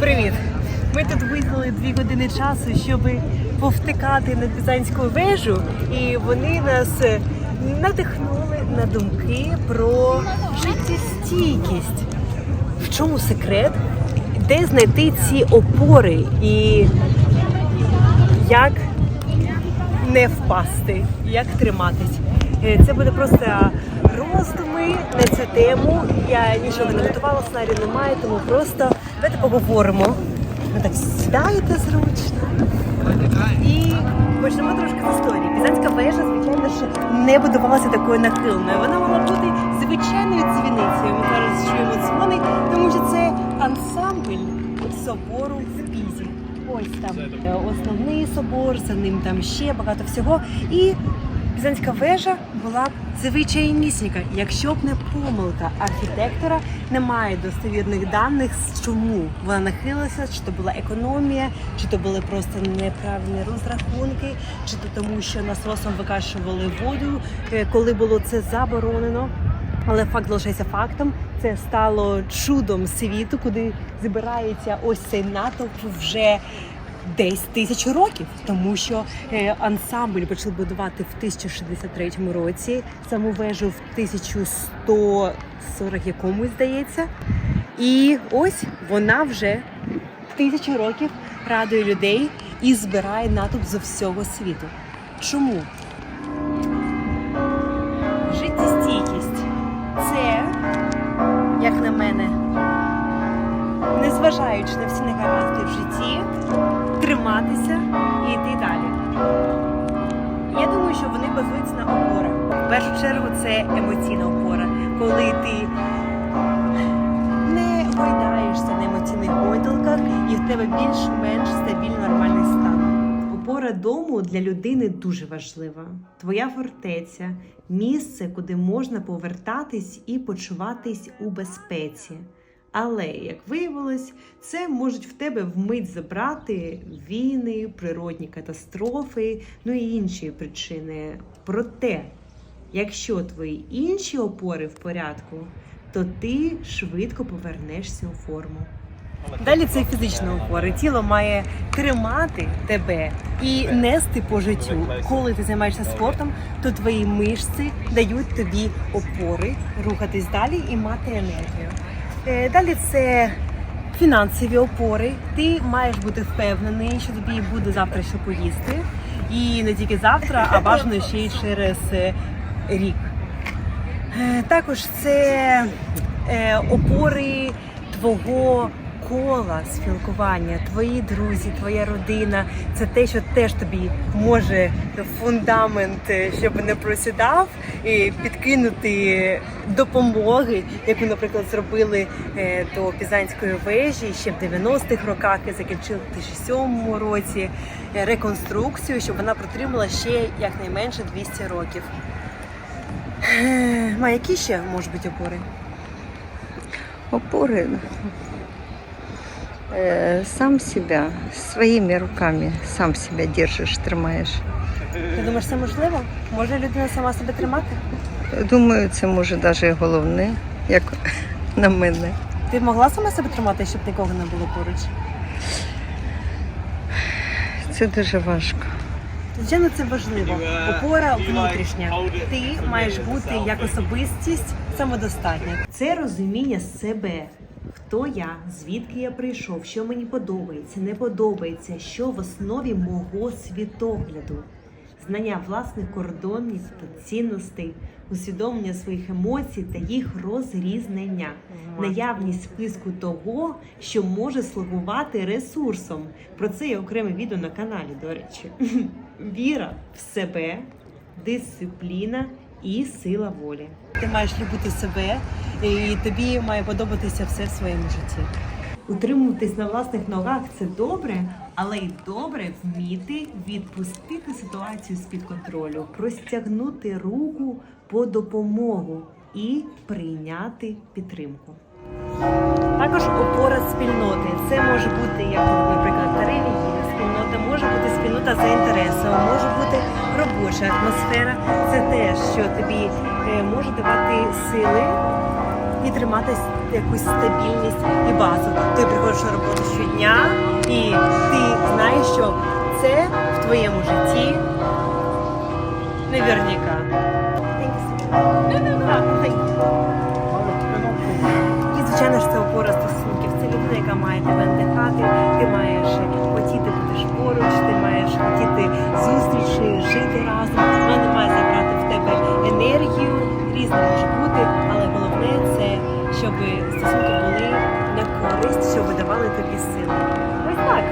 Привіт! Ми тут виділили дві години часу, щоб повтикати на Пізанську вежу, і вони нас е, надихнули на думки про життєстійкість. В чому секрет? Де знайти ці опори і як не впасти, як триматись. Е, Це буде просто роздуми на цю тему. Я нічого не готувала, сценарію немає, тому просто давайте поговоримо. Ви так сідаєте зручно. І почнемо трошки з історії. Пізанська вежа, звичайно ж, не будувалася такою нахилною. Вона мала бути звичайною дзвіницею. Ми зараз чуємо дзвони, тому що це ансамбль собору в Пізі. Ось там е, основний собор, за ним там ще багато всього. І Пізанська вежа була б звичайнісінька, якщо б не помилка архітектора, немає достовірних даних, чому вона нахилилася, чи то була економія, чи то були просто неправильні розрахунки, чи то тому, що насосом викачували воду, е, коли було це заборонено. Але факт залишається фактом. Це стало чудом світу, куди збирається ось цей натовп вже десь тисячу років, тому що е, ансамбль почали будувати в 1063 році, саму вежу в 1140 якомусь здається. І ось вона вже тисячу років радує людей і збирає натовп з всього світу. Чому? Життєстійкість це, як на мене, незважаючи на всі негаразди в житті, триматися і йти далі. Я думаю, що вони базуються на опорах. В першу чергу це емоційна опора, коли ти не гойдаєшся на емоційних гойдалках і в тебе більш-менш стабільний нормальний стан. Опора дому для людини дуже важлива. Твоя фортеця місце, куди можна повертатись і почуватись у безпеці. Але, як виявилось, це можуть в тебе вмить забрати війни, природні катастрофи, ну і інші причини. Проте, якщо твої інші опори в порядку, то ти швидко повернешся у форму. Далі це фізична опора. Тіло має тримати тебе і нести по життю. Коли ти займаєшся спортом, то твої мишці дають тобі опори рухатись далі і мати енергію. Е, Далі це фінансові опори. Ти маєш бути впевнений, що тобі буде завтра що поїсти. І не тільки завтра, а бажано ще й через е, рік. Е, Також це опори твого кола спілкування, твої друзі, твоя родина. Це те, що теж тобі може фундамент, е, щоб не просідав, і підкинути допомоги, як ми, наприклад, зробили е, до Пізанської вежі ще в 90-х роках і закінчили в 2007 році е, реконструкцію, щоб вона протримала ще якнайменше 200 років. Ма, які ще можуть бути опори? Опоры э, сам себя своими руками сам себя держишь, тримаєш. Ти думаєш, це можливо? Може людина сама себе тримати? Думаю, це може навіть головне, як на мене. Ти могла сама себе тримати, щоб нікого не було поруч? Це дуже важко. Звичайно, це важливо. Опора внутрішня. Ти маєш бути як особистість самодостатня. Це розуміння себе. Хто я, звідки я прийшов, що мені подобається, не подобається, що в основі мого світогляду, знання власних кордонів та цінностей, усвідомлення своїх емоцій та їх розрізнення, наявність списку того, що може слугувати ресурсом. Про це є окреме відео на каналі, до речі. Віра в себе, дисципліна і сила волі. Ти маєш любити себе, і тобі має подобатися все в своєму житті. Утримуватись на власних ногах це добре, але й добре вміти відпустити ситуацію з-під контролю, простягнути руку по допомогу і прийняти підтримку. Також опора спільноти. Це може бути як, наприклад, релігійна спільнота, може бути спільнота за інтересом, може бути робоча атмосфера. Це те, що тобі е, може давати сили і тримати якусь стабільність і базу. Ти приходиш на роботу щодня, і ти знаєш, що це в твоєму житті наверняка. І звичайно ж це опора стосунків. Це людина, яка має тебе надихати, ти маєш хотіти бути поруч, ти маєш хотіти зустрічі, жити разом. Давали сили. Ось так.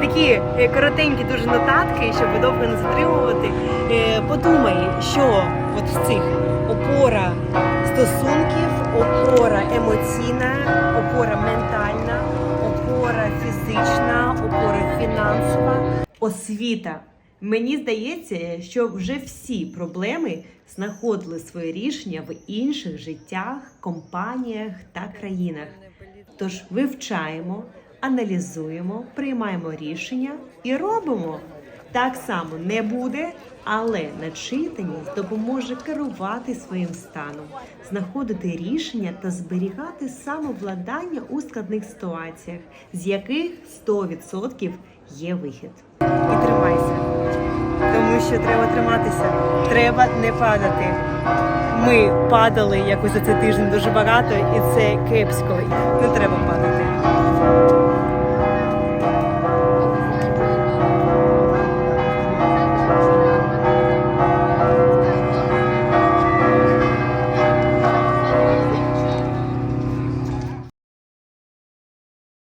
Такі е, коротенькі дуже нотатки, щоб довго не затримувати. Е, Подумай, що от з цих опора стосунків, опора емоційна, опора ментальна, опора фізична, опора фінансова, освіта. Мені здається, що вже всі проблеми знаходили своє рішення в інших життях, компаніях та країнах. Тож вивчаємо, аналізуємо, приймаємо рішення і робимо. Так само не буде, але начитаність допоможе керувати своїм станом, знаходити рішення та зберігати самовладання у складних ситуаціях, з яких 100% є вихід. І тримайся, тому що треба триматися, треба не падати. Ми падали якось за цей тиждень дуже багато, і це кепсько. Не треба падати.